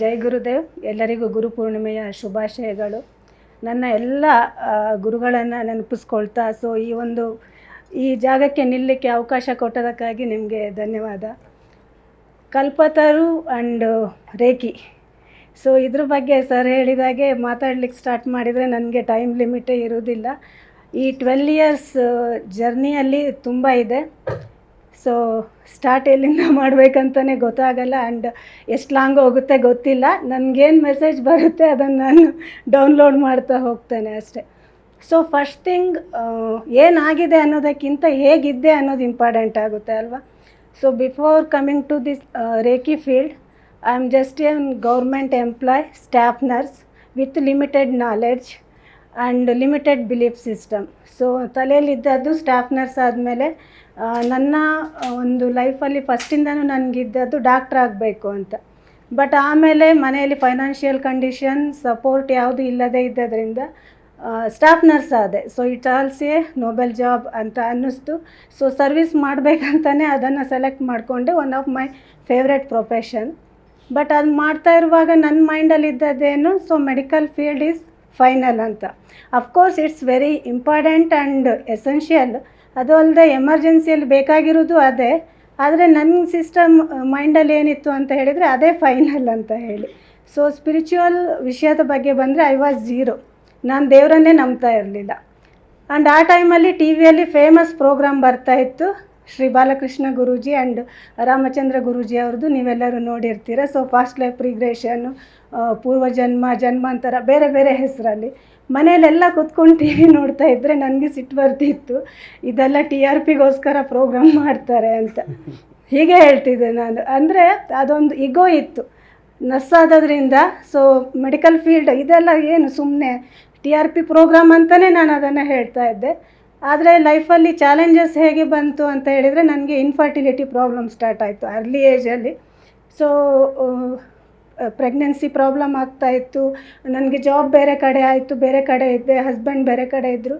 ಜೈ ಗುರುದೇವ್. ಎಲ್ಲರಿಗೂ ಗುರು ಪೂರ್ಣಿಮೆಯ ಶುಭಾಶಯಗಳು. ನನ್ನ ಎಲ್ಲ ಗುರುಗಳನ್ನು ನೆನಪಿಸ್ಕೊಳ್ತಾ, ಸೊ ಈ ಒಂದು, ಈ ಜಾಗಕ್ಕೆ ನಿಲ್ಲಕ್ಕೆ ಅವಕಾಶ ಕೊಟ್ಟದಕ್ಕಾಗಿ ನಿಮಗೆ ಧನ್ಯವಾದ. ಕಲ್ಪತರು ಆ್ಯಂಡ್ ರೇಖಿ. ಸೊ ಇದ್ರ ಬಗ್ಗೆ ಸರ್ ಹೇಳಿದಾಗೆ ಮಾತಾಡ್ಲಿಕ್ಕೆ ಸ್ಟಾರ್ಟ್ ಮಾಡಿದರೆ ನನಗೆ ಟೈಮ್ ಲಿಮಿಟೇ ಇರೋದಿಲ್ಲ ಈ ಟ್ವೆಲ್ ಇಯರ್ಸ್ ಜರ್ನಿಯಲ್ಲಿ ತುಂಬ ಇದೆ. ಸೊ ಸ್ಟಾರ್ಟ್ ಎಲ್ಲಿಂದ ಮಾಡಬೇಕಂತಲೇ ಗೊತ್ತಾಗಲ್ಲ ಆ್ಯಂಡ್ ಎಷ್ಟು ಲಾಂಗ್ ಹೋಗುತ್ತೆ ಗೊತ್ತಿಲ್ಲ. ನನಗೇನು ಮೆಸೇಜ್ ಬರುತ್ತೆ ಅದನ್ನು ನಾನು ಡೌನ್ಲೋಡ್ ಮಾಡ್ತಾ ಹೋಗ್ತೇನೆ ಅಷ್ಟೇ. ಸೊ ಫಸ್ಟ್ ಥಿಂಗ್ ಏನಾಗಿದೆ ಅನ್ನೋದಕ್ಕಿಂತ ಹೇಗಿದ್ದೆ ಅನ್ನೋದು ಇಂಪಾರ್ಟೆಂಟ್ ಆಗುತ್ತೆ ಅಲ್ವಾ? So before coming to this reiki field I am just an government employ staff nurse with limited knowledge and limited belief system so ತಲೆಯಲ್ಲಿದ್ದದ್ದು staff nurse ಆದಮೇಲೆ ನನ್ನ ಒಂದು ಲೈಫಲ್ಲಿ ಫಸ್ಟಿಂದನೂ ನನಗಿದ್ದದ್ದು ಡಾಕ್ಟ್ರ್ ಆಗಬೇಕು ಅಂತ. ಬಟ್ ಆಮೇಲೆ ಮನೆಯಲ್ಲಿ ಫೈನಾನ್ಷಿಯಲ್ ಕಂಡೀಷನ್ ಸಪೋರ್ಟ್ ಯಾವುದು ಇಲ್ಲದೇ ಇದ್ದದ್ರಿಂದ ಸ್ಟಾಫ್ ನರ್ಸ್ ಆದೆ. So it also a noble job ಅಂತ ಅನ್ನಿಸ್ತು. ಸೊ ಸರ್ವಿಸ್ ಮಾಡಬೇಕಂತಲೇ ಅದನ್ನು ಸೆಲೆಕ್ಟ್ ಮಾಡಿಕೊಂಡೆ one of my favourite profession but ಅದು ಮಾಡ್ತಾ ಇರುವಾಗ ನನ್ನ ಮೈಂಡಲ್ಲಿ ಇದ್ದದ್ದೇನು so medical field is final ಅಂತ. Of course it's very important and essential ಅದು ಅಲ್ಲದೆ ಎಮರ್ಜೆನ್ಸಿಯಲ್ಲಿ ಬೇಕಾಗಿರೋದು ಅದೇ, ಆದರೆ ನನ್ನ ಸಿಸ್ಟಮ್ ಮೈಂಡಲ್ಲಿ ಏನಿತ್ತು ಅಂತ ಹೇಳಿದರೆ ಅದೇ ಫೈನಲ್ ಅಂತ ಹೇಳಿ. ಸೊ ಸ್ಪಿರಿಚುವಲ್ ವಿಷಯದ ಬಗ್ಗೆ ಬಂದರೆ ಐ ವಾಸ್ ಜೀರೋ ನಾನು ದೇವರನ್ನೇ ನಂಬ್ತಾ ಇರಲಿಲ್ಲ. ಆ್ಯಂಡ್ ಆ ಟೈಮಲ್ಲಿ ಟಿ ವಿಯಲ್ಲಿ ಫೇಮಸ್ ಪ್ರೋಗ್ರಾಮ್ ಬರ್ತಾ ಇತ್ತು, ಶ್ರೀ ಬಾಲಕೃಷ್ಣ ಗುರೂಜಿ ಆ್ಯಂಡ್ ರಾಮಚಂದ್ರ ಗುರೂಜಿ ಅವ್ರದ್ದು, ನೀವೆಲ್ಲರೂ ನೋಡಿರ್ತೀರ. ಸೊ ಫಾಸ್ಟ್ ಲೈಫ್ ರಿಗ್ರೇಷನ್ನು ಪೂರ್ವಜನ್ಮ ಜನ್ಮಾಂತರ, ಬೇರೆ ಬೇರೆ ಹೆಸರಲ್ಲಿ. ಮನೆಯಲ್ಲೆಲ್ಲ ಕೂತ್ಕೊಂಡು ಟಿ ವಿ ನೋಡ್ತಾ ಇದ್ದರೆ ನನಗೆ ಸಿಟ್ಟು ಬರ್ತಿತ್ತು. ಇದೆಲ್ಲ ಟಿ ಆರ್ ಪಿಗೋಸ್ಕರ ಪ್ರೋಗ್ರಾಮ್ ಮಾಡ್ತಾರೆ ಅಂತ. ಹೀಗೆ ಹೇಳ್ತಿದ್ದೆ ನಾನು. ಅಂದರೆ ಅದೊಂದು ಇಗೋ ಇತ್ತು. ನರ್ಸ್ ಸೊ ಮೆಡಿಕಲ್ ಫೀಲ್ಡ್ ಇದೆಲ್ಲ ಏನು ಸುಮ್ಮನೆ ಟಿ ಆರ್ ಪಿ ಪ್ರೋಗ್ರಾಮ್ ಅಂತಲೇ ನಾನು ಅದನ್ನು ಹೇಳ್ತಾ ಇದ್ದೆ. ಆದರೆ ಲೈಫಲ್ಲಿ ಚಾಲೆಂಜಸ್ ಹೇಗೆ ಬಂತು ಅಂತ ಹೇಳಿದರೆ ನನಗೆ ಇನ್ಫರ್ಟಿಲಿಟಿ ಪ್ರಾಬ್ಲಮ್ ಸ್ಟಾರ್ಟ್ ಆಯಿತು ಅರ್ಲಿ ಏಜಲ್ಲಿ ಸೊ ಪ್ರೆಗ್ನೆನ್ಸಿ ಪ್ರಾಬ್ಲಮ್ ಆಗ್ತಾ ಇತ್ತು. ನನಗೆ ಜಾಬ್ ಬೇರೆ ಕಡೆ ಆಯಿತು, ಬೇರೆ ಕಡೆ ಇದ್ದೆ ಹಸ್ಬೆಂಡ್ ಬೇರೆ ಕಡೆ ಇದ್ದರು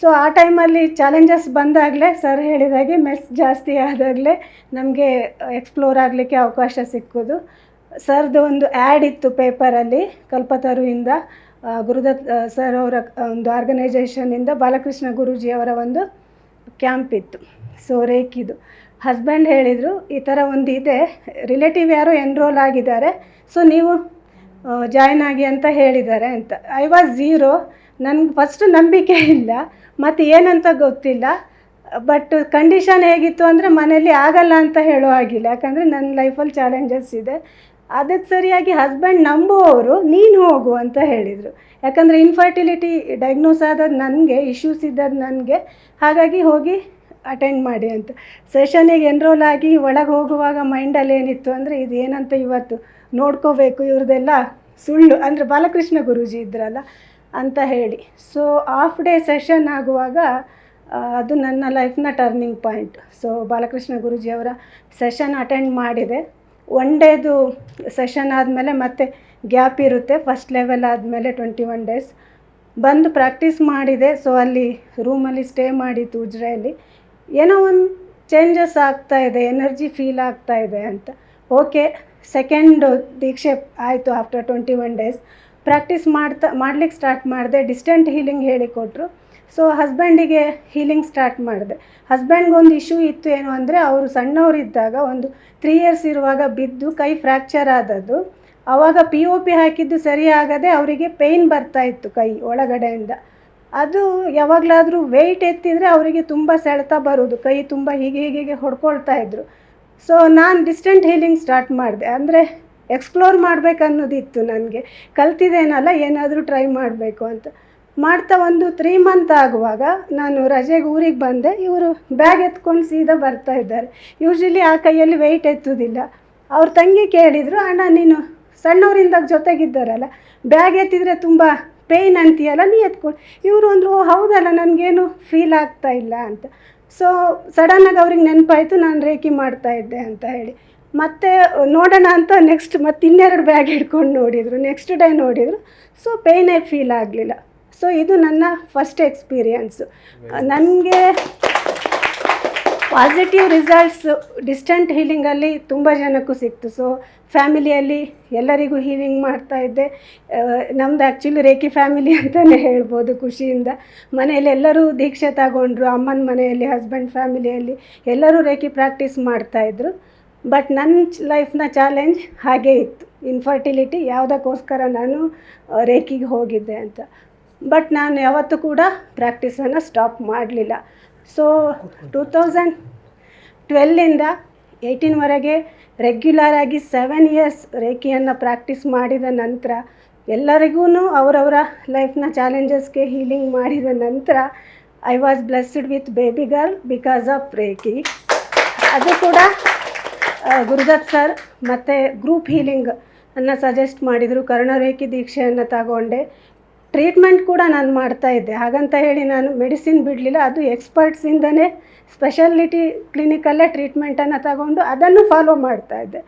ಸೊ ಆ ಟೈಮಲ್ಲಿ ಚಾಲೆಂಜಸ್ ಬಂದಾಗಲೇ ಸರ್ ಹೇಳಿದಾಗೆ ಮೆಸ್ ಜಾಸ್ತಿ ಆದಾಗಲೇ ನಮಗೆ ಎಕ್ಸ್ಪ್ಲೋರ್ ಆಗಲಿಕ್ಕೆ ಅವಕಾಶ ಸಿಕ್ಕೋದು. ಸರ್ದು ಒಂದು ಆ್ಯಡ್ ಇತ್ತು ಪೇಪರಲ್ಲಿ ಕಲ್ಪತರುವಿಂದ ಗುರುದತ್ ಸರ್ ಅವರ ಒಂದು ಆರ್ಗನೈಜೇಷನಿಂದ ಬಾಲಕೃಷ್ಣ ಗುರೂಜಿಯವರ ಒಂದು ಕ್ಯಾಂಪ್ ಇತ್ತು. ಸೊ ರೇಖಿದು. ಹಸ್ಬೆಂಡ್ ಹೇಳಿದರು, ಈ ಥರ ಒಂದು ಇದೆ ರಿಲೇಟಿವ್ ಯಾರೋ ಎನ್ರೋಲ್ ಆಗಿದ್ದಾರೆ, ಸೊ ನೀವು ಜಾಯ್ನ್ ಆಗಿ ಅಂತ ಹೇಳಿದ್ದಾರೆ ಅಂತ. ಐ ವಾಸ್ ಝೀರೋ ನನಗೆ ಫಸ್ಟ್ ನಂಬಿಕೆ ಇಲ್ಲ, ಮತ್ತು ಏನಂತ ಗೊತ್ತಿಲ್ಲ ಬಟ್ ಕಂಡೀಷನ್ ಹೇಗಿತ್ತು ಅಂದರೆ ಮನೇಲಿ ಆಗಲ್ಲ ಅಂತ ಹೇಳೋ ಆಗಿಲ್ಲ ಯಾಕಂದರೆ ನನ್ನ ಲೈಫಲ್ಲಿ ಚಾಲೆಂಜಸ್ ಇದೆ. ಅದಕ್ಕೆ ಸರಿಯಾಗಿ ಹಸ್ಬೆಂಡ್ ನಂಬುವವರು, ನೀನು ಹೋಗು ಅಂತ ಹೇಳಿದರು. ಯಾಕಂದರೆ ಇನ್ಫರ್ಟಿಲಿಟಿ ಡಯಾಗ್ನೋಸ್ ಆದದ್ದು ನನಗೆ ಇಶ್ಯೂಸ್ ಇದ್ದದ್ದು ನನಗೆ. ಹಾಗಾಗಿ ಹೋಗಿ ಅಟೆಂಡ್ ಮಾಡಿ ಅಂತ. ಸೆಷನಿಗೆ ಎನ್ರೋಲ್ ಆಗಿ ಒಳಗೆ ಹೋಗುವಾಗ ಮೈಂಡಲ್ಲಿ ಏನಿತ್ತು ಅಂದರೆ ಇದು ಏನಂತ ಇವತ್ತು ನೋಡ್ಕೋಬೇಕು ಇವ್ರದ್ದೆಲ್ಲ ಸುಳ್ಳು. ಅಂದರೆ ಬಾಲಕೃಷ್ಣ ಗುರೂಜಿ ಇದ್ರಲ್ಲ ಅಂತ ಹೇಳಿ. ಸೊ ಆಫ್ ಡೇ ಸೆಷನ್ ಆಗುವಾಗ ಅದು ನನ್ನ ಲೈಫ್ನ ಟರ್ನಿಂಗ್ ಪಾಯಿಂಟ್ ಸೊ ಬಾಲಕೃಷ್ಣ ಗುರೂಜಿಯವರ ಸೆಷನ್ ಅಟೆಂಡ್ ಮಾಡಿದೆ. ಒನ್ ಡೇದು ಸೆಷನ್ ಆದಮೇಲೆ ಮತ್ತೆ ಗ್ಯಾಪ್ ಇರುತ್ತೆ. ಫಸ್ಟ್ ಲೆವೆಲ್ ಆದಮೇಲೆ ಟ್ವೆಂಟಿ ಒನ್ ಡೇಸ್ ಬಂದು ಪ್ರಾಕ್ಟೀಸ್ ಮಾಡಿದೆ. ಸೊ ಅಲ್ಲಿ ರೂಮಲ್ಲಿ ಸ್ಟೇ ಮಾಡಿತ್ತು ಉಜ್ರೆಯಲ್ಲಿ. ಏನೋ ಒಂದು ಚೇಂಜಸ್ ಆಗ್ತಾ ಇದೆ ಎನರ್ಜಿ ಫೀಲ್ ಆಗ್ತಾ ಇದೆ ಅಂತ. ಓಕೆ ಸೆಕೆಂಡ್ ದೀಕ್ಷೆ ಆಯಿತು after twenty one days practice ಮಾಡ್ತಾ ಮಾಡ್ಲಿಕ್ಕೆ ಸ್ಟಾರ್ಟ್ ಮಾಡಿದೆ ಡಿಸ್ಟೆಂಟ್ ಹೀಲಿಂಗ್ ಹೇಳಿಕೊಟ್ರು ಸೊ ಹಸ್ಬೆಂಡಿಗೆ ಹೀಲಿಂಗ್ ಸ್ಟಾರ್ಟ್ ಮಾಡಿದೆ. ಹಸ್ಬೆಂಡ್ಗೊಂದು ಇಶ್ಯೂ ಇತ್ತು ಏನು ಅಂದರೆ, ಅವರು ಸಣ್ಣವರಿದ್ದಾಗ ಒಂದು ತ್ರೀ ಇಯರ್ಸ್ ಇರುವಾಗ ಬಿದ್ದು ಕೈ ಫ್ರ್ಯಾಕ್ಚರ್ ಆದದ್ದು. ಆವಾಗ ಪಿ ಒ ಪಿ ಹಾಕಿದ್ದು ಸರಿ ಆಗದೆ ಅವರಿಗೆ ಪೇಯ್ನ್ ಬರ್ತಾ ಇತ್ತು ಕೈ ಒಳಗಡೆಯಿಂದ. ಅದು ಯಾವಾಗಲಾದರೂ ವೆಯ್ಟ್ ಎತ್ತಿದರೆ ಅವರಿಗೆ ತುಂಬ ಸೆಳೆತ ಬರೋದು ಕೈ ತುಂಬ ಹೀಗೆ ಹೀಗೆ ಹೊಡ್ಕೊಳ್ತಾ ಇದ್ರು. ಸೊ ನಾನು ಡಿಸ್ಟೆಂಟ್ ಹೀಲಿಂಗ್ ಸ್ಟಾರ್ಟ್ ಮಾಡಿದೆ. ಅಂದರೆ ಎಕ್ಸ್ಪ್ಲೋರ್ ಮಾಡಬೇಕನ್ನೋದಿತ್ತು ನನಗೆ. ಕಲ್ತಿದ್ದೇನಲ್ಲ, ಏನಾದರೂ ಟ್ರೈ ಮಾಡಬೇಕು ಅಂತ. ಮಾಡ್ತಾ ಒಂದು ತ್ರೀ ಮಂತ್ ಆಗುವಾಗ ನಾನು ರಜೆಗೆ ಊರಿಗೆ ಬಂದೆ. ಇವರು ಬ್ಯಾಗ್ ಎತ್ಕೊಂಡು ಸೀದಾ ಬರ್ತಾ ಇದ್ದಾರೆ. ಯೂಶ್ವಲಿ ಆ ಕೈಯಲ್ಲಿ ವೆಯ್ಟ್ ಎತ್ತುವುದಿಲ್ಲ ಅವ್ರ ತಂಗಿ ಕೇಳಿದರು, ಅಣ್ಣ, ನೀನು ಸಣ್ಣವರಿಂದ ಜೊತೆಗಿದ್ದಾರಲ್ಲ. ಬ್ಯಾಗ್ ಎತ್ತಿದರೆ ತುಂಬ ಪೇಯ್ನ್ ಅಂತೀಯಲ್ಲ ನೀ ಎತ್ಕೊಂಡು ಇವರು ಅಂದರು ಹೌದಲ್ಲ ನನಗೇನು ಫೀಲ್ ಆಗ್ತಾ ಇಲ್ಲ ಅಂತ. ಸೊ ಸಡನ್ನಾಗಿ ಅವ್ರಿಗೆ ನೆನಪಾಯಿತು ನಾನು ರೇಖಿ ಮಾಡ್ತಾ ಇದ್ದೆ ಅಂತ ಹೇಳಿ. ಮತ್ತೆ ನೋಡೋಣ ಅಂತ ನೆಕ್ಸ್ಟ್ ಮತ್ತೆ ಇನ್ನೆರಡು ಬ್ಯಾಗ್ ಹಿಡ್ಕೊಂಡು ನೋಡಿದರು. ನೆಕ್ಸ್ಟ್ ಡೇ ನೋಡಿದರು. ಸೊ ಪೇಯ್ನೇ ಫೀಲ್ ಆಗಲಿಲ್ಲ. ಸೊ ಇದು ನನ್ನ ಫಸ್ಟ್ ಎಕ್ಸ್ಪೀರಿಯನ್ಸು ನನಗೆ ಪಾಸಿಟಿವ್ ರಿಸಲ್ಟ್ಸ್ ಡಿಸ್ಟೆಂಟ್ ಹೀಲಿಂಗಲ್ಲಿ ತುಂಬ ಜನಕ್ಕೂ ಸಿಕ್ತು. ಸೊ ಫ್ಯಾಮಿಲಿಯಲ್ಲಿ ಎಲ್ಲರಿಗೂ ಹೀಲಿಂಗ್ ಮಾಡ್ತಾ ಇದ್ದೆ. ನಮ್ಮದು ಆ್ಯಕ್ಚುಲಿ ರೇಖಿ ಫ್ಯಾಮಿಲಿ ಅಂತಲೇ ಹೇಳ್ಬೋದು ಖುಷಿಯಿಂದ. ಮನೆಯಲ್ಲಿ ಎಲ್ಲರೂ ದೀಕ್ಷೆ ತಗೊಂಡ್ರು, ಅಮ್ಮನ ಮನೆಯಲ್ಲಿ ಹಸ್ಬೆಂಡ್ ಫ್ಯಾಮಿಲಿಯಲ್ಲಿ ಎಲ್ಲರೂ ರೇಖಿ ಪ್ರಾಕ್ಟೀಸ್ ಮಾಡ್ತಾಯಿದ್ರು ಬಟ್ ನನ್ನ ಲೈಫ್ನ ಚಾಲೆಂಜ್ ಹಾಗೇ ಇತ್ತು. ಇನ್ಫರ್ಟಿಲಿಟಿ ಯಾವುದಕ್ಕೋಸ್ಕರ ನಾನು ರೇಖಿಗೆ ಹೋಗಿದ್ದೆ ಅಂತ. ಬಟ್ ನಾನು ಯಾವತ್ತೂ ಕೂಡ ಪ್ರಾಕ್ಟೀಸನ್ನು ಸ್ಟಾಪ್ ಮಾಡಲಿಲ್ಲ. ಸೊ ಟೂ ತೌಸಂಡ್ ಟ್ವೆಲ್ಲಿಂದ ಏಯ್ಟೀನ್ವರೆಗೆ ರೆಗ್ಯುಲರ್ ಆಗಿ ಸೆವೆನ್ ಇಯರ್ಸ್ ರೇಖಿಯನ್ನು ಪ್ರಾಕ್ಟೀಸ್ ಮಾಡಿದ ನಂತರ ಎಲ್ಲರಿಗೂ ಅವರವರ ಲೈಫ್ನ ಚಾಲೆಂಜಸ್ಗೆ ಹೀಲಿಂಗ್ ಮಾಡಿದ ನಂತರ I was blessed with baby girl because of reiki ಅದು ಕೂಡ ಗುರುದತ್ ಸರ್ ಮತ್ತು ಗ್ರೂಪ್ ಹೀಲಿಂಗ್ ಅನ್ನು ಸಜೆಸ್ಟ್ ಮಾಡಿದರು. ಕರ್ಣರೇಖಿ ದೀಕ್ಷೆಯನ್ನು ತಗೊಂಡೆ. ಟ್ರೀಟ್ಮೆಂಟ್ ಕೂಡ ನಾನು ಮಾಡ್ತಾ ಇದ್ದೆ. ಹಾಗಂತ ಹೇಳಿ ನಾನು ಮೆಡಿಸಿನ್ ಬಿಡಲಿಲ್ಲ. ಅದು ಎಕ್ಸ್ಪರ್ಟ್ಸಿಂದನೇ ಸ್ಪೆಷಾಲಿಟಿ ಕ್ಲಿನಿಕಲ್ಲೇ ಟ್ರೀಟ್ಮೆಂಟನ್ನು ತಗೊಂಡು ಅದನ್ನು ಫಾಲೋ ಮಾಡ್ತಾ ಇದ್ದೆ.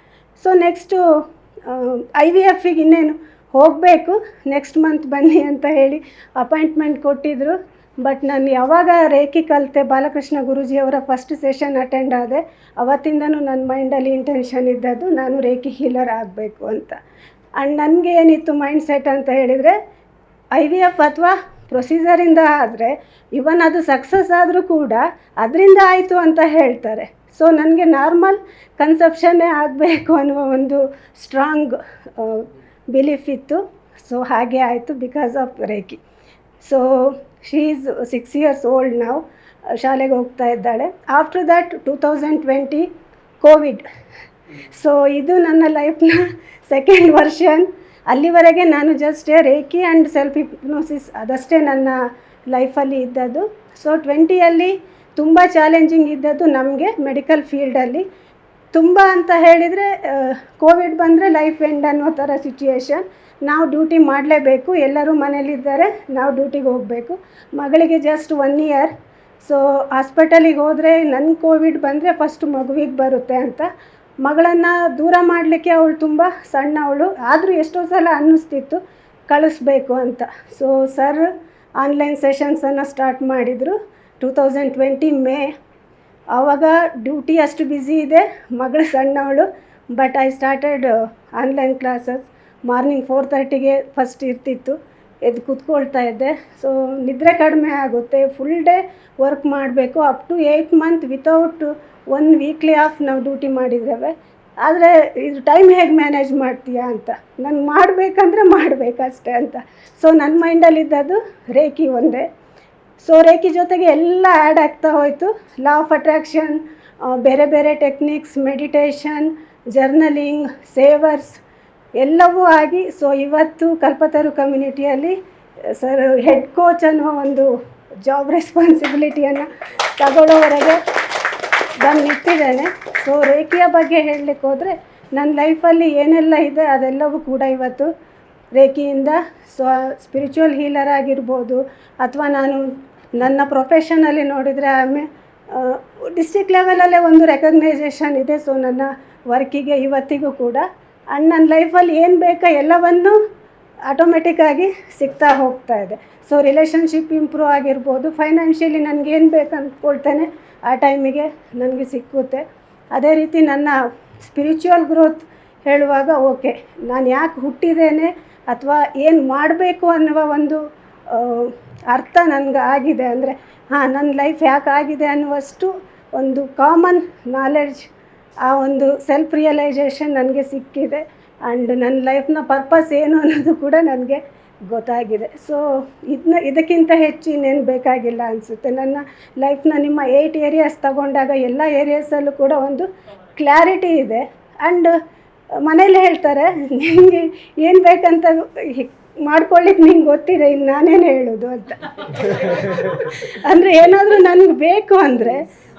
ಸೊ ನೆಕ್ಸ್ಟು ಐ ವಿ ಎಫಿಗೆ ಇನ್ನೇನು ಹೋಗಬೇಕು. ನೆಕ್ಸ್ಟ್ ಮಂತ್ ಬನ್ನಿ ಅಂತ ಹೇಳಿ ಅಪಾಯಿಂಟ್ಮೆಂಟ್ ಕೊಟ್ಟಿದ್ದರು ಬಟ್ ನಾನು ಯಾವಾಗ ರೇಖಿ ಕಲಿತೆ ಬಾಲಕೃಷ್ಣ ಗುರೂಜಿಯವರ ಫಸ್ಟ್ ಸೆಷನ್ ಅಟೆಂಡ್ ಆದೆ, ಅವತ್ತಿಂದನೂ ನನ್ನ ಮೈಂಡಲ್ಲಿ ಇಂಟೆನ್ಷನ್ ಇದ್ದದ್ದು ನಾನು ರೇಖಿ ಹೀಲರ್ ಆಗಬೇಕು ಅಂತ. ಆ್ಯಂಡ್ ನನಗೆ ಏನಿತ್ತು ಮೈಂಡ್ ಸೆಟ್ ಅಂತ ಹೇಳಿದರೆ ಐ ವಿ ಎಫ್ ಅಥವಾ ಪ್ರೊಸೀಜರಿಂದ ಆದರೆ ಇವನ್ ಅದು ಸಕ್ಸಸ್ ಆದರೂ ಕೂಡ ಅದರಿಂದ ಆಯಿತು ಅಂತ ಹೇಳ್ತಾರೆ. ಸೊ ನನಗೆ ನಾರ್ಮಲ್ ಕನ್ಸೆಪ್ಷನ್ನೇ ಆಗಬೇಕು ಅನ್ನುವ ಒಂದು ಸ್ಟ್ರಾಂಗ್ ಬಿಲೀಫ್ ಇತ್ತು. ಸೊ ಹಾಗೆ ಆಯಿತು because of reiki so she is six years old ನಾವು ಶಾಲೆಗೆ ಹೋಗ್ತಾ ಇದ್ದಾಳೆ. After that two thousand twenty Covid so ಇದು ನನ್ನ ಲೈಫ್ನ ಸೆಕೆಂಡ್ ವರ್ಷನ್ ಅಲ್ಲಿವರೆಗೆ ನಾನು just reiki and self hypnosis ಅದಷ್ಟೇ ನನ್ನ ಲೈಫಲ್ಲಿ ಇದ್ದದ್ದು. ಸೊ ಟ್ವೆಂಟಿಯಲ್ಲಿ ತುಂಬ ಚಾಲೆಂಜಿಂಗ್ ಇದ್ದದ್ದು ನಮಗೆ ಮೆಡಿಕಲ್ ಫೀಲ್ಡಲ್ಲಿ ತುಂಬ ಅಂತ ಹೇಳಿದರೆ ಕೋವಿಡ್ ಬಂದರೆ ಲೈಫ್ ಎಂಡ್ ಅನ್ನೋ ಥರ ಸಿಚುಯೇಷನ್ ನಾವು ಡ್ಯೂಟಿ ಮಾಡಲೇಬೇಕು, ಎಲ್ಲರೂ ಮನೇಲಿದ್ದಾರೆ, ನಾವು ಡ್ಯೂಟಿಗೆ ಹೋಗಬೇಕು. ಮಗಳಿಗೆ ಜಸ್ಟ್ ಒನ್ ಇಯರ್ ಸೊ ಹಾಸ್ಪಿಟಲಿಗೆ ಹೋದರೆ ನನ್ನ ಕೋವಿಡ್ ಬಂದರೆ ಫಸ್ಟ್ ಮಗುವಿಗೆ ಬರುತ್ತೆ ಅಂತ. ಮಗಳನ್ನು ದೂರ ಮಾಡಲಿಕ್ಕೆ ಅವಳು ತುಂಬ ಸಣ್ಣವಳು ಆದರೂ ಎಷ್ಟೋ ಸಲ ಅನ್ನಿಸ್ತಿತ್ತು, ಕಳಿಸ್ಬೇಕು ಅಂತ. ಸೊ ಸರ್ ಆನ್ಲೈನ್ ಸೆಷನ್ಸನ್ನು ಸ್ಟಾರ್ಟ್ ಮಾಡಿದರು ಟೂ ತೌಸಂಡ್ ಟ್ವೆಂಟಿ ಮೇ ಆವಾಗ ಡ್ಯೂಟಿ ಅಷ್ಟು ಬ್ಯುಸಿ ಇದೆ, ಮಗಳು ಸಣ್ಣವಳು but I started online classes morning four ತರ್ಟಿಗೆ ಫಸ್ಟ್ ಇರ್ತಿತ್ತು ಎದ್ದು ಕೂತ್ಕೊಳ್ತಾ ಇದ್ದೆ. ಸೊ ನಿದ್ರೆ ಕಡಿಮೆ ಆಗುತ್ತೆ ಫುಲ್ ಡೇ ವರ್ಕ್ ಮಾಡಬೇಕು. Up to eight month without one weekly off ನಾವು ಡ್ಯೂಟಿ ಮಾಡಿದ್ದೇವೆ. ಆದರೆ ಇದು ಟೈಮ್ ಹೇಗೆ ಮ್ಯಾನೇಜ್ ಮಾಡ್ತೀಯಾ ಅಂತ. ನಾನು ಮಾಡಬೇಕಂದ್ರೆ ಮಾಡಬೇಕಷ್ಟೇ ಅಂತ. ಸೊ ನನ್ನ ಮೈಂಡಲ್ಲಿದ್ದದ್ದು ರೇಖಿ ಒಂದೇ. ಸೊ ರೇಖಿ ಜೊತೆಗೆ ಎಲ್ಲ ಆ್ಯಡ್ ಆಗ್ತಾ ಹೋಯಿತು. ಲಾ ಆಫ್ ಅಟ್ರಾಕ್ಷನ್ ಬೇರೆ ಬೇರೆ ಟೆಕ್ನಿಕ್ಸ್ ಮೆಡಿಟೇಷನ್ ಜರ್ನಲಿಂಗ್ ಸೇವರ್ಸ್ ಎಲ್ಲವೂ ಆಗಿ ಸೊ ಇವತ್ತು ಕಲ್ಪತರು ಕಮ್ಯುನಿಟಿಯಲ್ಲಿ ಸರ್ ಹೆಡ್ ಕೋಚ್ ಅನ್ನುವ ಒಂದು ಜಾಬ್ ರೆಸ್ಪಾನ್ಸಿಬಿಲಿಟಿಯನ್ನು ತಗೊಳ್ಳೋವರೆಗೆ ಬಂದು ನಿಂತಿದ್ದೇನೆ. ಸೊ ರೇಖೆಯ ಬಗ್ಗೆ ಹೇಳಲಿಕ್ಕೆ ಹೋದರೆ ನನ್ನ ಲೈಫಲ್ಲಿ ಏನೆಲ್ಲ ಇದೆ ಅದೆಲ್ಲವೂ ಕೂಡ ಇವತ್ತು ರೇಖೆಯಿಂದ ಸ್ವ ಸ್ಪಿರಿಚುವಲ್ ಹೀಲರ್ ಆಗಿರ್ಬೋದು, ಅಥವಾ ನಾನು ನನ್ನ ಪ್ರೊಫೆಷನಲ್ಲಿ ನೋಡಿದರೆ ಆಮೇಲೆ ಡಿಸ್ಟಿಕ್ ಲೆವೆಲಲ್ಲೇ ಒಂದು ರೆಕಗ್ನೈಸೇಷನ್ ಇದೆ. ಸೊ ನನ್ನ ವರ್ಕಿಗೆ ಇವತ್ತಿಗೂ ಕೂಡ. ಆ್ಯಂಡ್ ನನ್ನ ಲೈಫಲ್ಲಿ ಏನು ಬೇಕೋ ಎಲ್ಲವನ್ನೂ ಆಟೋಮೆಟಿಕ್ಕಾಗಿ ಸಿಗ್ತಾ ಹೋಗ್ತಾ ಇದೆ. ಸೊ ರಿಲೇಷನ್ಶಿಪ್ ಇಂಪ್ರೂವ್ ಆಗಿರ್ಬೋದು. ಫೈನಾನ್ಷಿಯಲಿ ನನಗೇನು ಬೇಕು ಅಂದ್ಕೊಳ್ತೇನೆ. ಆ ಟೈಮಿಗೆ ನನಗೆ ಸಿಕ್ಕುತ್ತೆ. ಅದೇ ರೀತಿ ನನ್ನ ಸ್ಪಿರಿಚುವಲ್ ಗ್ರೋತ್ ಹೇಳುವಾಗ ಓಕೆ, ನಾನು ಯಾಕೆ ಹುಟ್ಟಿದ್ದೇನೆ ಅಥವಾ ಏನು ಮಾಡಬೇಕು ಅನ್ನುವ ಒಂದು ಅರ್ಥ ನನಗೆ ಆಗಿದೆ ಅಂದರೆ, ಹಾಂ, ನನ್ನ ಲೈಫ್ ಯಾಕೆ ಆಗಿದೆ ಅನ್ನುವಷ್ಟು ಒಂದು ಕಾಮನ್ ನಾಲೆಡ್ಜ್ ಆ ಒಂದು ಸೆಲ್ಫ್ ರಿಯಲೈಸೇಷನ್ ನನಗೆ ಸಿಕ್ಕಿದೆ. ಆ್ಯಂಡ್ ನನ್ನ ಲೈಫ್ನ ಪರ್ಪಸ್ ಏನು ಅನ್ನೋದು ಕೂಡ ನನಗೆ ಗೊತ್ತಾಗಿದೆ. ಸೊ ಇದನ್ನ ಇದಕ್ಕಿಂತ ಹೆಚ್ಚು ಇನ್ನೇನು ಬೇಕಾಗಿಲ್ಲ ಅನಿಸುತ್ತೆ. ನನ್ನ ಲೈಫ್ನ ನಿಮ್ಮ ಏಯ್ಟ್ ಏರಿಯಾಸ್ ತಗೊಂಡಾಗ ಎಲ್ಲ ಏರಿಯಾಸಲ್ಲೂ ಕೂಡ ಒಂದು ಕ್ಲಾರಿಟಿ ಇದೆ. ಆ್ಯಂಡ್ ಮನೇಲಿ ಹೇಳ್ತಾರೆ ನಿಮಗೆ ಏನು ಬೇಕಂತ ಮಾಡ್ಕೊಳ್ಳಿಕ್ಕೆ ನಿಂಗೆ ಗೊತ್ತಿದೆ ಇನ್ನು ನಾನೇನು ಹೇಳೋದು ಅಂತ. ಅಂದರೆ ಏನಾದರೂ ನನಗೆ ಬೇಕು ಅಂದರೆ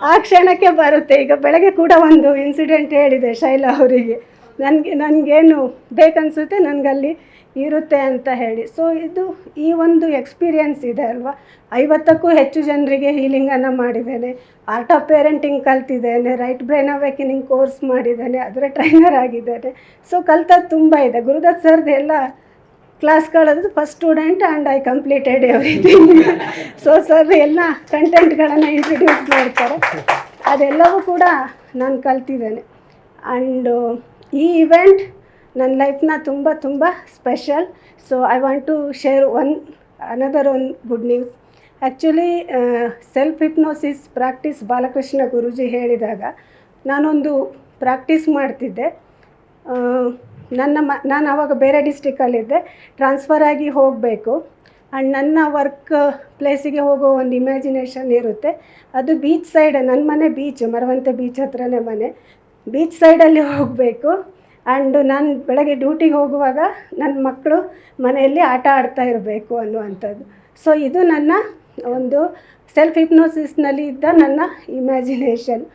ಆ ಕ್ಷಣಕ್ಕೆ ಬರುತ್ತೆ. ಈಗ ಬೆಳಗ್ಗೆ ಕೂಡ ಒಂದು ಇನ್ಸಿಡೆಂಟ್ ಹೇಳಿದೆ ಶೈಲಾ ಅವರಿಗೆ. ನನಗೆ, ನನಗೇನು ಬೇಕನ್ಸುತ್ತೆ, ನನಗಲ್ಲಿ ಇರುತ್ತೆ ಅಂತ ಹೇಳಿ. ಸೊ ಇದು ಈ ಒಂದು ಎಕ್ಸ್ಪೀರಿಯನ್ಸ್ ಇದೆ ಅಲ್ವಾ? ಐವತ್ತಕ್ಕೂ ಹೆಚ್ಚು ಜನರಿಗೆ ಹೀಲಿಂಗನ್ನು ಮಾಡಿದ್ದೇನೆ. ಆರ್ಟ್ ಆಫ್ ಪೇರೆಂಟಿಂಗ್ ಕಲ್ತಿದ್ದೇನೆ. ರೈಟ್ ಬ್ರೈನ್ ಅವೇಕಿನಿಂಗ್ ಕೋರ್ಸ್ ಮಾಡಿದ್ದೇನೆ. ಅದರ ಟ್ರೈನರ್ ಆಗಿದ್ದೇನೆ. ಸೊ ಕಲ್ತದ್ದು ತುಂಬ ಇದೆ. ಗುರುದತ್ ಸರ್ದು ಎಲ್ಲ ಕ್ಲಾಸ್ಗಳದ್ದು first student and I completed everything so sir ಎಲ್ಲ ಕಂಟೆಂಟ್ಗಳನ್ನು ಇಂಟ್ರಡ್ಯೂಸ್ ಮಾಡ್ತಾರೆ. ಅದೆಲ್ಲವೂ ಕೂಡ ನಾನು ಕಲ್ತಿದ್ದೇನೆ. ಆ್ಯಂಡು ಈ ಇವೆಂಟ್ ನನ್ನ ಲೈಫ್ನ ತುಂಬ ತುಂಬ special. So I want to share one another one good news actually self hypnosis practice Balakrishna Guruji ಹೇಳಿದಾಗ ನಾನೊಂದು ಪ್ರಾಕ್ಟೀಸ್ ಮಾಡ್ತಿದ್ದೆ. ನನ್ನ ಮ, ನಾನು ಆವಾಗ ಬೇರೆ ಡಿಸ್ಟಿಕಲ್ಲಿದ್ದೆ ಟ್ರಾನ್ಸ್ಫರ್ ಆಗಿ ಹೋಗಬೇಕು. ಆ್ಯಂಡ್ ನನ್ನ ವರ್ಕ್ ಪ್ಲೇಸಿಗೆ ಹೋಗೋ ಒಂದು ಇಮ್ಯಾಜಿನೇಷನ್ ಇರುತ್ತೆ. ಅದು ಬೀಚ್ ಸೈಡ್ ನನ್ನ ಮನೆ ಬೀಚ್ ಮರವಂತೆ ಬೀಚ್ ಹತ್ರನೇ ಮನೆ. ಬೀಚ್ ಸೈಡಲ್ಲಿ ಹೋಗಬೇಕು. ಆ್ಯಂಡ್ ನಾನು ಬೆಳಗ್ಗೆ ಡ್ಯೂಟಿಗೆ ಹೋಗುವಾಗ ನನ್ನ ಮಕ್ಕಳು ಮನೆಯಲ್ಲಿ ಆಟ ಆಡ್ತಾ ಇರಬೇಕು ಅನ್ನುವಂಥದ್ದು. ಸೊ ಇದು ನನ್ನ ಒಂದು ಸೆಲ್ಫ್ ಹಿಪ್ನೋಸಿಸ್ನಲ್ಲಿ ಇದ್ದ ನನ್ನ ಇಮ್ಯಾಜಿನೇಷನ್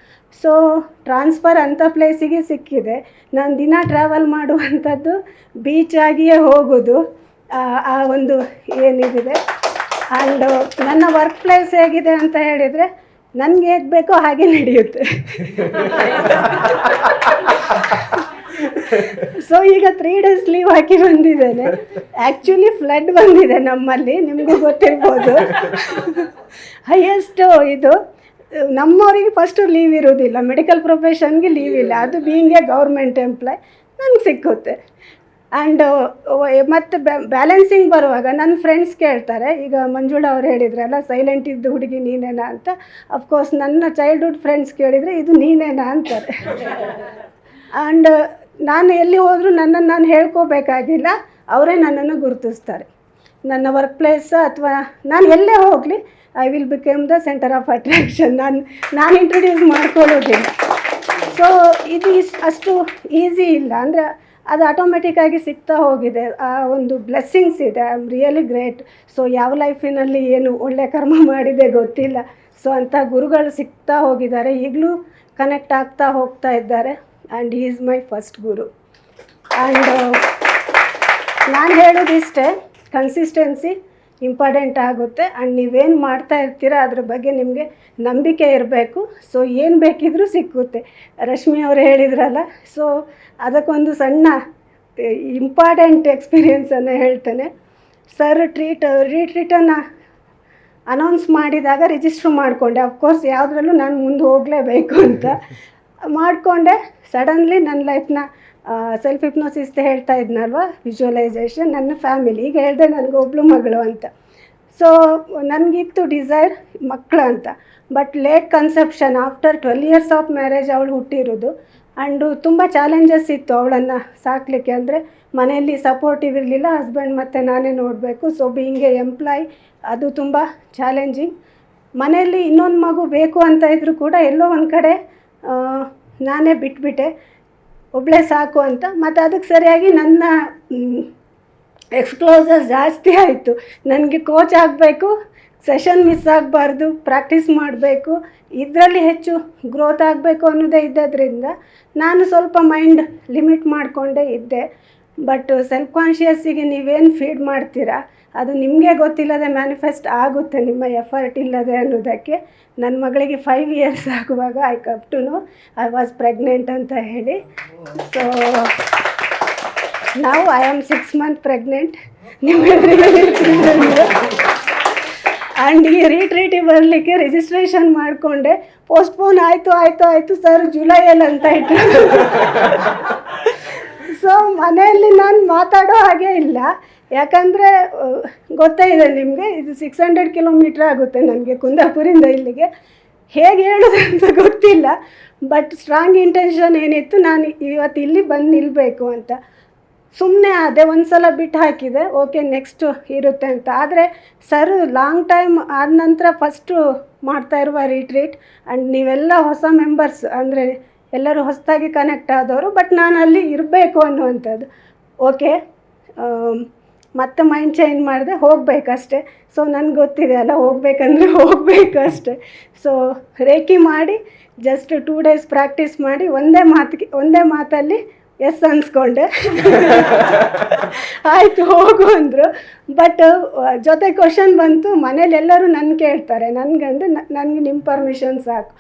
ಸೊ ಟ್ರಾನ್ಸ್ಫರ್ ಅಂಥ ಪ್ಲೇಸಿಗೆ ಸಿಕ್ಕಿದೆ. ನಾನು ದಿನ ಟ್ರಾವೆಲ್ ಮಾಡುವಂಥದ್ದು ಬೀಚಾಗಿಯೇ ಹೋಗೋದು, ಆ ಒಂದು ಏನಿದೆ ಆ್ಯಂಡ್ ನನ್ನ ವರ್ಕ್ ಪ್ಲೇಸ್ ಹೇಗಿದೆ ಅಂತ ಹೇಳಿದರೆ ನನಗೆ ಹೇಗೆ ಬೇಕೋ ಹಾಗೆ ನಡೆಯುತ್ತೆ. ಸೊ ಈಗ ತ್ರೀ ಡೇಸ್ ಲೀವ್ ಹಾಕಿ ಬಂದಿದ್ದೇನೆ. ಆ್ಯಕ್ಚುಲಿ ಫ್ಲಡ್ ಬಂದಿದೆ ನಮ್ಮಲ್ಲಿ, ನಿಮಗೂ ಗೊತ್ತಿರ್ಬೋದು. ಹೈಯೆಸ್ಟ್ ಇದು, ನಮ್ಮವರಿಗೆ ಫಸ್ಟು ಲೀವ್ ಇರೋದಿಲ್ಲ ಮೆಡಿಕಲ್ ಪ್ರೊಫೆಷನ್ಗೆ ಲೀವ್ ಇಲ್ಲ. ಅದು ಬೀಯಿಂಗ್ ಎ ಗೌರ್ಮೆಂಟ್ ಎಂಪ್ಲಾಯ್ ನನಗೆ ಸಿಕ್ಕುತ್ತೆ. ಆ್ಯಂಡ್ ಮತ್ತು ಬ್ಯಾಲೆನ್ಸಿಂಗ್ ಬರುವಾಗ ನನ್ನ ಫ್ರೆಂಡ್ಸ್ ಕೇಳ್ತಾರೆ. ಈಗ ಮಂಜುಳಾ ಅವ್ರು ಹೇಳಿದ್ರಲ್ಲ ಸೈಲೆಂಟ್ ಇದ್ದು ಹುಡುಗಿ ನೀನೇನಾ ಅಂತ? ಅಫ್ಕೋರ್ಸ್ ನನ್ನ ಚೈಲ್ಡ್ಹುಡ್ ಫ್ರೆಂಡ್ಸ್ ಕೇಳಿದರೆ, ಇದು ನೀನೇನಾ? ಅಂತಾರೆ. ಆ್ಯಂಡ್ ನಾನು ಎಲ್ಲಿ ಹೋದರೂ ನನ್ನನ್ನು ನಾನು ಹೇಳ್ಕೋಬೇಕಾಗಿಲ್ಲ, ಅವರೇ ನನ್ನನ್ನು ಗುರುತಿಸ್ತಾರೆ. ನನ್ನ ವರ್ಕ್ ಪ್ಲೇಸ್ ಅಥವಾ ನಾನು ಎಲ್ಲೇ ಹೋಗಲಿ I will become the centre of attraction ನಾನು ನಾನು ಇಂಟ್ರೊಡ್ಯೂಸ್ ಮಾಡ್ಕೊಳ್ಳೋದಿಲ್ಲ. ಸೊ ಇದು ಇಷ್ಟು ಅಷ್ಟು ಈಸಿ ಇಲ್ಲ. ಅಂದರೆ ಅದು ಆಟೋಮೆಟಿಕ್ಕಾಗಿ ಸಿಗ್ತಾ ಹೋಗಿದೆ. ಆ ಒಂದು ಬ್ಲೆಸ್ಸಿಂಗ್ಸ್ ಇದೆ. I am really great so ಯಾವ ಲೈಫಿನಲ್ಲಿ ಏನು ಒಳ್ಳೆ ಕರ್ಮ ಮಾಡಿದೆ ಗೊತ್ತಿಲ್ಲ. ಸೊ ಅಂಥ ಗುರುಗಳು ಸಿಗ್ತಾ ಹೋಗಿದ್ದಾರೆ. ಈಗಲೂ ಕನೆಕ್ಟ್ ಆಗ್ತಾ ಹೋಗ್ತಾ ಇದ್ದಾರೆ. And is my first guru and ನಾನು ಹೇಳೋದಿಷ್ಟೇ ಕನ್ಸಿಸ್ಟೆನ್ಸಿ ಇಂಪಾರ್ಟೆಂಟ್ ಆಗುತ್ತೆ. ಆ್ಯಂಡ್ ನೀವೇನು ಮಾಡ್ತಾ ಇರ್ತೀರ ಅದ್ರ ಬಗ್ಗೆ ನಿಮಗೆ ನಂಬಿಕೆ ಇರಬೇಕು. ಸೊ ಏನು ಬೇಕಿದ್ರೂ ಸಿಕ್ಕುತ್ತೆ. ರಶ್ಮಿ ಅವರು ಹೇಳಿದ್ರಲ್ಲ ಸೊ ಅದಕ್ಕೊಂದು ಸಣ್ಣ ಇಂಪಾರ್ಟೆಂಟ್ ಎಕ್ಸ್ಪೀರಿಯೆನ್ಸನ್ನು ಹೇಳ್ತೇನೆ. ಸರ್ ಟ್ರೀಟ್ ರೀಟ್ರೀಟನ್ನು ಅನೌನ್ಸ್ ಮಾಡಿದಾಗ ರಿಜಿಸ್ಟ್ರ್ ಮಾಡಿಕೊಂಡೆ. ಅಫ್ಕೋರ್ಸ್ ಯಾವುದ್ರಲ್ಲೂ ನಾನು ಮುಂದೆ ಹೋಗಲೇಬೇಕು ಅಂತ. ಮಾಡಿಕೊಂಡೆ. ಸಡನ್ಲಿ ನನ್ನ ಲೈಫ್ನ ಸೆಲ್ಫ್ ಹಿಪ್ನೋಸಿಸ್ ಹೇಳ್ತಾ ಇದ್ನಲ್ವ? ವಿಜುವಲೈಸೇಷನ್ ನನ್ನ ಫ್ಯಾಮಿಲಿ ಈಗ ಹೇಳಿದೆ ನನಗೆ ಒಬ್ಳು ಮಗಳು ಅಂತ. ಸೊ ನನಗಿತ್ತು ಡಿಸೈರ್ ಮಕ್ಕಳು ಅಂತ. But late conception after twelve years of marriage ಅವಳು ಹುಟ್ಟಿರೋದು. ಆ್ಯಂಡು ತುಂಬ ಚಾಲೆಂಜಸ್ ಇತ್ತು ಅವಳನ್ನು ಸಾಕಲಿಕ್ಕೆ. ಅಂದರೆ ಮನೆಯಲ್ಲಿ ಸಪೋರ್ಟಿವ್ ಇರಲಿಲ್ಲ ಹಸ್ಬೆಂಡ್ ಮತ್ತು ನಾನೇ ನೋಡಬೇಕು. ಸೊ ಎ ಎಂಪ್ಲಾಯ್ ಅದು ತುಂಬ ಚಾಲೆಂಜಿಂಗ್ ಮನೆಯಲ್ಲಿ ಇನ್ನೊಂದು ಮಗು ಬೇಕು ಅಂತ ಇದ್ದರೂ ಕೂಡ ಎಲ್ಲೋ ಒಂದು ಕಡೆ ನಾನೇ ಬಿಟ್ಬಿಟ್ಟೆ. ಒಬ್ಬಳೇ ಸಾಕು ಅಂತ. ಮತ್ತು ಅದಕ್ಕೆ ಸರಿಯಾಗಿ ನನ್ನ ಎಕ್ಸ್ಕ್ಲೋಸಸ್ ಜಾಸ್ತಿ ಆಯಿತು. ನನಗೆ ಕೋಚ್ ಆಗಬೇಕು ಸೆಷನ್ ಮಿಸ್ ಆಗಬಾರ್ದು ಪ್ರಾಕ್ಟೀಸ್ ಮಾಡಬೇಕು, ಇದರಲ್ಲಿ ಹೆಚ್ಚು ಗ್ರೋತ್ ಆಗಬೇಕು ಅನ್ನೋದೇ ಇದ್ದದ್ರಿಂದ ನಾನು ಸ್ವಲ್ಪ ಮೈಂಡ್ ಲಿಮಿಟ್ ಮಾಡಿಕೊಂಡೇ ಇದ್ದೆ. ಬಟ್ ಸೆಲ್ಫ್ ಕಾನ್ಷಿಯಸ್ಸಿಗೆ ನೀವೇನು ಫೀಡ್ ಮಾಡ್ತೀರಾ? ಅದು ನಿಮಗೆ ಗೊತ್ತಿಲ್ಲದೆ ಮ್ಯಾನಿಫೆಸ್ಟ್ ಆಗುತ್ತೆ ನಿಮ್ಮ ಎಫರ್ಟ್ ಇಲ್ಲದೆ ಅನ್ನೋದಕ್ಕೆ. ನನ್ನ ಮಗಳಿಗೆ ಫೈವ್ ಇಯರ್ಸ್ ಆಗುವಾಗ I came to know I was pregnant ಅಂತ ಹೇಳಿ. ಸೊ ನಾವು I am six month pregnant ನಿಮ್ಮ ಆ್ಯಂಡ್ ಈ ರೀಟ್ರೀಟಿಗೆ ಬರಲಿಕ್ಕೆ ರಿಜಿಸ್ಟ್ರೇಷನ್ ಮಾಡಿಕೊಂಡೆ. ಪೋಸ್ಟ್ಪೋನ್ ಆಯಿತು ಆಯಿತು ಆಯಿತು ಸರ್ ಜುಲೈಯಲ್ಲಿ ಅಂತ ಇಟ್ಟು ಸೊ ಮನೆಯಲ್ಲಿ ನಾನು ಮಾತಾಡೋ ಹಾಗೆ ಇಲ್ಲ. ಯಾಕಂದರೆ ಗೊತ್ತೇ ಇದೆ ನಿಮಗೆ, ಇದು ಸಿಕ್ಸ್ ಹಂಡ್ರೆಡ್ ಕಿಲೋಮೀಟ್ರ್ ಆಗುತ್ತೆ ನನಗೆ ಕುಂದಾಪುರಿಂದ ಇಲ್ಲಿಗೆ. ಹೇಗೆ ಹೇಳೋದು ಅಂತ ಗೊತ್ತಿಲ್ಲ. ಬಟ್ ಸ್ಟ್ರಾಂಗ್ ಇಂಟೆನ್ಷನ್ ಏನಿತ್ತು, ನಾನು ಇವತ್ತು ಇಲ್ಲಿ ಬಂದು ನಿಲ್ಲಬೇಕು ಅಂತ. ಸುಮ್ಮನೆ ಅದೇ ಒಂದು ಸಲ ಬಿಟ್ಟು ಹಾಕಿದೆ, ಓಕೆ ನೆಕ್ಸ್ಟು ಇರುತ್ತೆ ಅಂತ. ಆದರೆ ಸರ್ ಲಾಂಗ್ ಟೈಮ್ ಆದ ನಂತರ ಫಸ್ಟು ಮಾಡ್ತಾ ಇರುವ ರಿಟ್ರೀಟ್ ಆ್ಯಂಡ್ ನೀವೆಲ್ಲ ಹೊಸ ಮೆಂಬರ್ಸ್ ಅಂದರೆ ಎಲ್ಲರೂ ಹೊಸದಾಗಿ ಕನೆಕ್ಟ್ ಆದವರು ಬಟ್ ನಾನು ಅಲ್ಲಿ ಇರಬೇಕು ಅನ್ನುವಂಥದ್ದು. ಓಕೆ ಮತ್ತೆ ಮೈಂಡ್ ಚೇಂಜ್ ಮಾಡಿದೆ ಹೋಗಬೇಕಷ್ಟೆ. ಸೊ ನನಗೆ ಗೊತ್ತಿದೆ ಅಲ್ಲ, ಹೋಗಬೇಕಂದ್ರೆ ಹೋಗಬೇಕು ಅಷ್ಟೆ ಸೊ ರೇಖಿ ಮಾಡಿ ಜಸ್ಟ್ ಟೂ ಡೇಸ್ ಪ್ರಾಕ್ಟೀಸ್ ಮಾಡಿ, ಒಂದೇ ಮಾತಿಗೆ, ಒಂದೇ ಮಾತಲ್ಲಿ ಎಸ್ ಅನ್ಸ್ಕೊಂಡೆ. ಆಯಿತು, ಹೋಗು ಅಂದರು. ಬಟ್ ಜೊತೆ ಕ್ವಶನ್ ಬಂತು, ಮನೇಲಿ ಎಲ್ಲರೂ ನನ್ನ ಕೇಳ್ತಾರೆ. ನನಗಂದ್ರೆ ನನಗೆ ನಿಮ್ಮ ಪರ್ಮಿಷನ್ ಸಾಕು.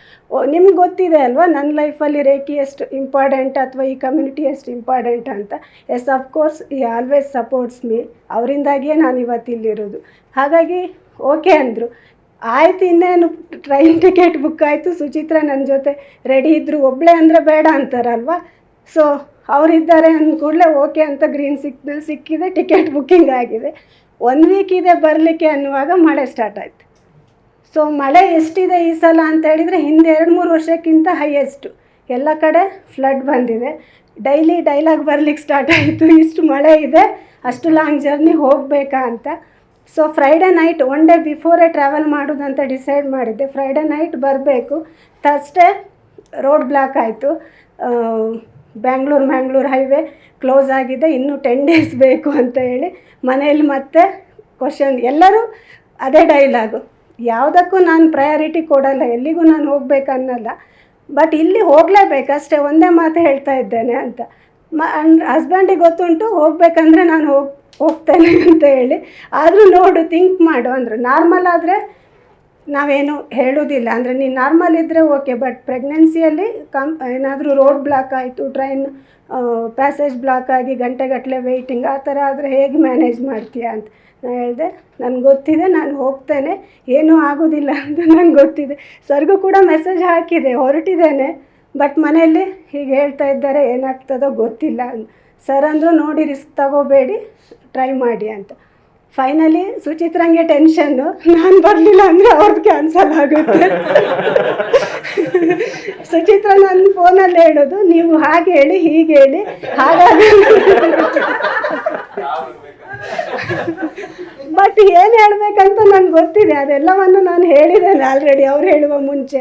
ನಿಮ್ಗೆ ಗೊತ್ತಿದೆ ಅಲ್ವಾ ನನ್ನ ಲೈಫಲ್ಲಿ ರೇಖಿ ಎಷ್ಟು ಇಂಪಾರ್ಟೆಂಟ್ ಅಥವಾ ಈ ಕಮ್ಯುನಿಟಿ ಎಷ್ಟು ಇಂಪಾರ್ಟೆಂಟ್ ಅಂತ. ಎಸ್ ಅಫ್ಕೋರ್ಸ್ ಈ ಆಲ್ವೇಸ್ ಸಪೋರ್ಟ್ಸ್ ಮೀ ಅವರಿಂದಾಗಿಯೇ ನಾನು ಇವತ್ತು ಇಲ್ಲಿರೋದು. ಹಾಗಾಗಿ ಓಕೆ ಅಂದರು. ಆಯ್ತು, ಇನ್ನೇನು ಟ್ರೈನ್ ಟಿಕೆಟ್ ಬುಕ್ ಆಯಿತು. ಸುಚಿತ್ರ ನನ್ನ ಜೊತೆ ರೆಡಿ ಇದ್ದರು ಒಬ್ಬಳೇ ಅಂದರೆ ಬೇಡ ಅಂತಾರಲ್ವ? ಸೊ ಅವರಿದ್ದಾರೆ ಅಂದ ಕೂಡಲೇ ಓಕೆ ಅಂತ ಗ್ರೀನ್ ಸಿಗ್ನಲ್ ಸಿಕ್ಕಿದೆ, ಟಿಕೆಟ್ ಬುಕ್ಕಿಂಗ್ ಆಗಿದೆ. ಒನ್ ವೀಕ್ ಇದೆ ಬರಲಿಕ್ಕೆ ಅನ್ನುವಾಗ ಮಳೆ ಸ್ಟಾರ್ಟ್ ಆಯಿತು. ಸೊ ಮಳೆ ಎಷ್ಟಿದೆ ಈ ಸಲ ಅಂತ ಹೇಳಿದರೆ ಹಿಂದೆ ಎರಡು ಮೂರು ವರ್ಷಕ್ಕಿಂತ ಹೈಯೆಸ್ಟು ಎಲ್ಲ ಕಡೆ ಫ್ಲಡ್ ಬಂದಿದೆ. ಡೈಲಿ ಡೈಲಾಗ್ ಬರ್ಲಿಕ್ಕೆ ಸ್ಟಾರ್ಟ್ ಆಯಿತು. ಇಷ್ಟು ಮಳೆ ಇದೆ, ಅಷ್ಟು ಲಾಂಗ್ ಜರ್ನಿ ಹೋಗಬೇಕಾ ಅಂತ. So Friday night one day ಬಿಫೋರೇ travel ಮಾಡೋದಂತ ಡಿಸೈಡ್ ಮಾಡಿದ್ದೆ. ಫ್ರೈಡೇ ನೈಟ್ ಬರಬೇಕು. ಥರ್ಸ್ಡೇ ರೋಡ್ ಬ್ಲಾಕ್ ಆಯಿತು. ಬ್ಯಾಂಗ್ಳೂರು ಮ್ಯಾಂಗ್ಳೂರು ಹೈವೇ ಕ್ಲೋಸ್ ಆಗಿದೆ. ಇನ್ನೂ ಟೆನ್ ಡೇಸ್ ಬೇಕು ಅಂತ ಹೇಳಿ ಮನೆಯಲ್ಲಿ ಮತ್ತೆ ಕ್ವಶನ್ ಎಲ್ಲರೂ ಅದೇ ಡೈಲಾಗು ಯಾವುದಕ್ಕೂ ನಾನು ಪ್ರಯಾರಿಟಿ ಕೊಡಲ್ಲ. ಎಲ್ಲಿಗೂ ನಾನು ಹೋಗ್ಬೇಕನ್ನಲ್ಲ. ಬಟ್ ಇಲ್ಲಿ ಹೋಗಲೇಬೇಕಷ್ಟೇ ಒಂದೇ ಮಾತು ಹೇಳ್ತಾ ಇದ್ದೇನೆ ಅಂತ. ಮ ಹಸ್ಬೆಂಡಿಗೆ ಗೊತ್ತುಂಟು, ಹೋಗ್ಬೇಕಂದ್ರೆ ನಾನು ಹೋಗಿ, ಹೋಗ್ತೇನೆ ಅಂತ ಹೇಳಿ. ಆದರೂ ನೋಡು ಥಿಂಕ್ ಮಾಡು ಅಂದರು. ನಾರ್ಮಲ್ ಆದರೆ ನಾವೇನು ಹೇಳೋದಿಲ್ಲ. ಅಂದರೆ ನೀನು ನಾರ್ಮಲ್ ಇದ್ದರೆ ಓಕೆ ಬಟ್ ಪ್ರೆಗ್ನೆನ್ಸಿಯಲ್ಲಿ ಕಮ್ ಏನಾದರೂ ರೋಡ್ ಬ್ಲಾಕ್ ಆಯಿತು ಟ್ರೈನ್ ಪ್ಯಾಸೇಜ್ ಬ್ಲಾಕ್ ಆಗಿ ಗಂಟೆಗಟ್ಟಲೆ ವೆಯ್ಟಿಂಗ್ ಆ ಥರ ಆದರೆ ಹೇಗೆ ಮ್ಯಾನೇಜ್ ಮಾಡ್ತೀಯಾ ಅಂತ ನಾನು ಹೇಳಿದೆ, ನನಗೆ ಗೊತ್ತಿದೆ, ನಾನು ಹೋಗ್ತೇನೆ, ಏನೂ ಆಗೋದಿಲ್ಲ ಅಂತ ನನಗೆ ಗೊತ್ತಿದೆ. ಸರ್ಗೂ ಕೂಡ ಮೆಸೇಜ್ ಹಾಕಿದೆ, ಹೊರಟಿದ್ದೇನೆ ಬಟ್ ಮನೆಯಲ್ಲಿ ಹೀಗೆ ಹೇಳ್ತಾ ಇದ್ದಾರೆ, ಏನಾಗ್ತದೋ ಗೊತ್ತಿಲ್ಲ. ಸರ್ ಅಂದರು, ನೋಡಿ ರಿಸ್ಕ್ ತಗೋಬೇಡಿ ಟ್ರೈ ಮಾಡಿ ಅಂತ. ಫೈನಲಿ ಸುಚಿತ್ರಂಗೆ ಟೆನ್ಷನ್ನು ನಾನು ಬರಲಿಲ್ಲ ಅಂದರೆ ಅವ್ರದ್ದು ಕ್ಯಾನ್ಸಲ್ ಆಗುತ್ತೆ. ಸುಚಿತ್ರ ನನ್ನ ಫೋನಲ್ಲಿ ಹೇಳೋದು ನೀವು ಹಾಗೆ ಹೇಳಿ ಹೀಗೆ ಹೇಳಿ. ಹಾಗಾಗಿ ಬಟ್ ಏನು ಹೇಳಬೇಕಂತ ನನಗೆ ಗೊತ್ತಿದೆ. ಅದೆಲ್ಲವನ್ನು ನಾನು ಹೇಳಿದ್ದೇನೆ ಆಲ್ರೆಡಿ ಅವ್ರು ಹೇಳುವ ಮುಂಚೆ.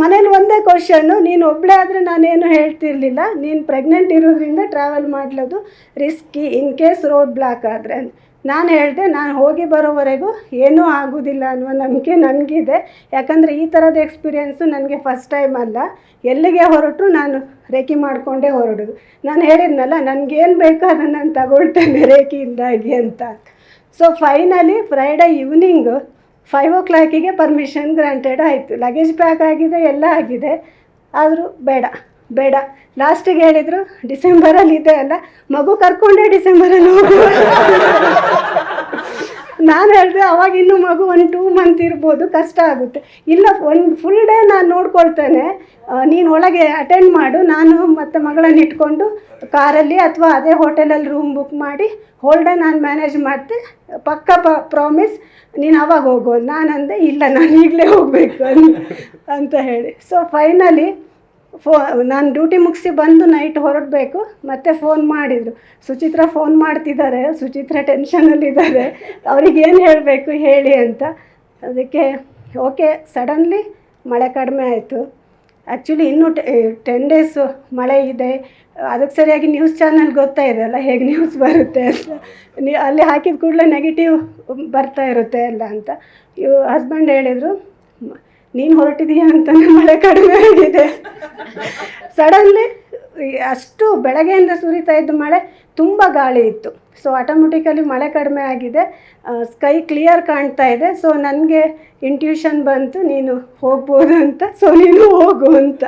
ಮನೇಲಿ ಒಂದೇ ಕ್ವಶನ್ನು ನೀನು ಒಬ್ಬಳೇ ಆದರೆ ನಾನೇನು ಹೇಳ್ತಿರ್ಲಿಲ್ಲ. ನೀನು ಪ್ರೆಗ್ನೆಂಟ್ ಇರೋದ್ರಿಂದ travel ಮಾಡಲೋದು risky in case road block ಆದರೆ ನಾನು ಹೇಳಿದೆ, ನಾನು ಹೋಗಿ ಬರೋವರೆಗೂ ಏನೂ ಆಗೋದಿಲ್ಲ ಅನ್ನುವ ನಂಬಿಕೆ ನನಗಿದೆ. ಯಾಕಂದರೆ ಈ ಥರದ ಎಕ್ಸ್ಪೀರಿಯೆನ್ಸು ನನಗೆ ಫಸ್ಟ್ ಟೈಮ್ ಅಲ್ಲ. ಎಲ್ಲಿಗೆ ಹೊರಟು ನಾನು ರೇಖಿ ಮಾಡಿಕೊಂಡೇ ಹೊರಡೋದು. ನಾನು ಹೇಳಿದ್ನಲ್ಲ, ನನಗೇನು ಬೇಕೋ ಅದನ್ನು ನಾನು ತಗೊಳ್ತೇನೆ ರೇಖಿಯಿಂದಾಗಿ ಅಂತ. So finally Friday evening five ಓ ಕ್ಲಾಕಿಗೆ ಪರ್ಮಿಷನ್ ಗ್ರಾಂಟೆಡ್ ಆಯಿತು. ಲಗೇಜ್ ಪ್ಯಾಕ್ ಆಗಿದೆ, ಎಲ್ಲ ಆಗಿದೆ. ಆದರೂ ಬೇಡ. ಬೇಡ. ಲಾಸ್ಟಿಗೆ ಹೇಳಿದರು, ಡಿಸೆಂಬರಲ್ಲಿ ಇದೆ ಅಲ್ಲ, ಮಗು ಕರ್ಕೊಂಡೆ ಡಿಸೆಂಬರಲ್ಲಿ ಹೋಗು. ನಾನು ಹೇಳಿದೆ, ಅವಾಗ ಇನ್ನೂ ಮಗು ಒಂದು ಟೂ ಮಂತ್ ಇರ್ಬೋದು, ಕಷ್ಟ ಆಗುತ್ತೆ. ಇಲ್ಲ, ಒಂದು ಫುಲ್ ಡೇ ನಾನು ನೋಡ್ಕೊಳ್ತೇನೆ. ನೀನು ಒಳಗೆ ಅಟೆಂಡ್ ಮಾಡು, ನಾನು ಮತ್ತು ಮಗಳನ್ನ ಇಟ್ಕೊಂಡು ಕಾರಲ್ಲಿ ಅಥವಾ ಅದೇ ಹೋಟೆಲಲ್ಲಿ ರೂಮ್ ಬುಕ್ ಮಾಡಿ ಹೋಲ್ ಡೇ ನಾನು ಮ್ಯಾನೇಜ್ ಮಾಡ್ತೆ. ಪಕ್ಕ ಪ ಪ್ರಾಮಿಸ್ ನೀನು ಅವಾಗ ಹೋಗು. ನಾನು ಅಂದೆ ಇಲ್ಲ, ನಾನು ಈಗಲೇ ಹೋಗಬೇಕು ಅಂತ ಹೇಳಿ. ಸೊ ಫೈನಲಿ ಫೋ, ನಾನು ಡ್ಯೂಟಿ ಮುಗಿಸಿ ಬಂದು ನೈಟ್ ಹೊರಡಬೇಕು, ಮತ್ತೆ ಫೋನ್ ಮಾಡಿದರು. ಸುಚಿತ್ರ ಫೋನ್ ಮಾಡ್ತಿದ್ದಾರೆ ಸುಚಿತ್ರ ಟೆನ್ಷನಲ್ಲಿದ್ದಾರೆ ಅವ್ರಿಗೇನು ಹೇಳಬೇಕು ಹೇಳಿ ಅಂತ. ಅದಕ್ಕೆ ಓಕೆ ಸಡನ್ಲಿ ಮಳೆ ಕಡಿಮೆ ಆಯಿತು. ಆ್ಯಕ್ಚುಲಿ ಇನ್ನೂ ಟೆನ್ ಡೇಸು ಮಳೆ ಇದೆ. ಅದಕ್ಕೆ ಸರಿಯಾಗಿ ನ್ಯೂಸ್ ಚಾನಲ್ ಗೊತ್ತಾ ಇದೆ ಅಲ್ಲ, ಹೇಗೆ ನ್ಯೂಸ್ ಬರುತ್ತೆ ಅಂತ. ನೀ, ಅಲ್ಲಿ ಹಾಕಿದ ಕೂಡಲೇ ನೆಗೆಟಿವ್ ಬರ್ತಾ ಇರುತ್ತೆ ಎಲ್ಲ ಅಂತ. ಇವು ಹಸ್ಬೆಂಡ್ ಹೇಳಿದರು ನೀನು ಹೊರಟಿದೀಯಾ ಅಂತ ಮಳೆ ಕಡಿಮೆ ಆಗಿದೆ. ಸಡನ್ಲಿ ಅಷ್ಟು ಬೆಳಗ್ಗೆಯಿಂದ ಸುರಿತಾ ಇದ್ದ ಮಳೆ, ತುಂಬ ಗಾಳಿ ಇತ್ತು. ಸೊ ಆಟೋಮೆಟಿಕಲಿ ಮಳೆ ಕಡಿಮೆ ಆಗಿದೆ. ಸ್ಕೈ ಕ್ಲಿಯರ್ ಕಾಣ್ತಾ ಇದೆ. ಸೊ ನನಗೆ ಇಂಟ್ಯೂಷನ್ ಬಂತು, ನೀನು ಹೋಗ್ಬೋದು ಅಂತ. ಸೊ ನೀನು ಹೋಗು ಅಂತ.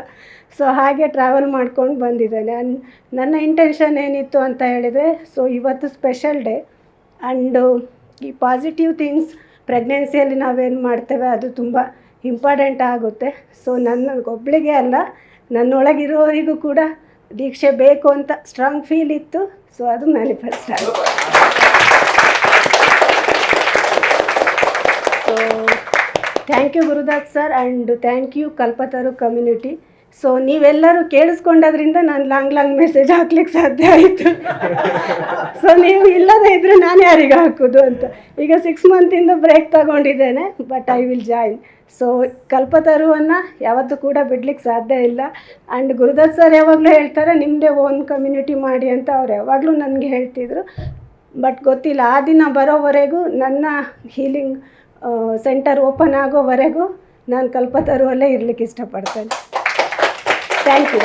ಸೊ ಹಾಗೆ ಟ್ರಾವೆಲ್ ಮಾಡ್ಕೊಂಡು ಬಂದಿದ್ದೇನೆ. ನನ್ನ ಇಂಟೆನ್ಷನ್ ಏನಿತ್ತು ಅಂತ ಹೇಳಿದರೆ ಸೊ ಇವತ್ತು ಸ್ಪೆಷಲ್ ಡೇ ಆ್ಯಂಡು ಈ ಪಾಸಿಟಿವ್ ಥಿಂಗ್ಸ್ ಪ್ರೆಗ್ನೆನ್ಸಿಯಲ್ಲಿ ನಾವೇನು ಮಾಡ್ತೇವೆ, ಅದು ತುಂಬ ಇಂಪಾರ್ಟೆಂಟ್ ಆಗುತ್ತೆ. ಸೊ ಒಬ್ಳಿಗೆ ಅಲ್ಲ, ನನ್ನೊಳಗಿರೋರಿಗೂ ಕೂಡ ದೀಕ್ಷೆ ಬೇಕು ಅಂತ ಸ್ಟ್ರಾಂಗ್ ಫೀಲ್ ಇತ್ತು. ಸೊ ಅದು ಮ್ಯಾನಿಫೆಸ್ಟ್ ಆಯಿತು. So thank you Gurudas sir and thank you Kalpataru community so ನೀವೆಲ್ಲರೂ ಕೇಳಿಸ್ಕೊಂಡದ್ರಿಂದ ನಾನು ಲಾಂಗ್ ಲಾಂಗ್ ಮೆಸೇಜ್ ಹಾಕ್ಲಿಕ್ಕೆ ಸಾಧ್ಯ ಆಯಿತು. ಸೊ ನೀವು ಇಲ್ಲದೇ ಇದ್ದರೆ ನಾನು ಯಾರಿಗೆ ಹಾಕೋದು ಅಂತ. ಈಗ ಸಿಕ್ಸ್ ಮಂತಿಂದ ಬ್ರೇಕ್ ತಗೊಂಡಿದ್ದೇನೆ but I will join so ಕಲ್ಪತರುವನ್ನು ಯಾವತ್ತೂ ಕೂಡ ಬಿಡ್ಲಿಕ್ಕೆ ಸಾಧ್ಯ ಇಲ್ಲ. ಆ್ಯಂಡ್ ಗುರುದತ್ ಸರ್ ಯಾವಾಗಲೂ ಹೇಳ್ತಾರೆ ನಿಮ್ಮದೇ ಓನ್ ಕಮ್ಯುನಿಟಿ ಮಾಡಿ ಅಂತ ಅವ್ರು ಯಾವಾಗಲೂ ನನಗೆ ಹೇಳ್ತಿದ್ರು. ಬಟ್ ಗೊತ್ತಿಲ್ಲ, ಆ ದಿನ ಬರೋವರೆಗೂ ನನ್ನ ಹೀಲಿಂಗ್ ಸೆಂಟರ್ ಓಪನ್ ಆಗೋವರೆಗೂ ನಾನು ಕಲ್ಪತರುವಲ್ಲೇ ಇರಲಿಕ್ಕೆ ಇಷ್ಟಪಡ್ತೇನೆ. Thank you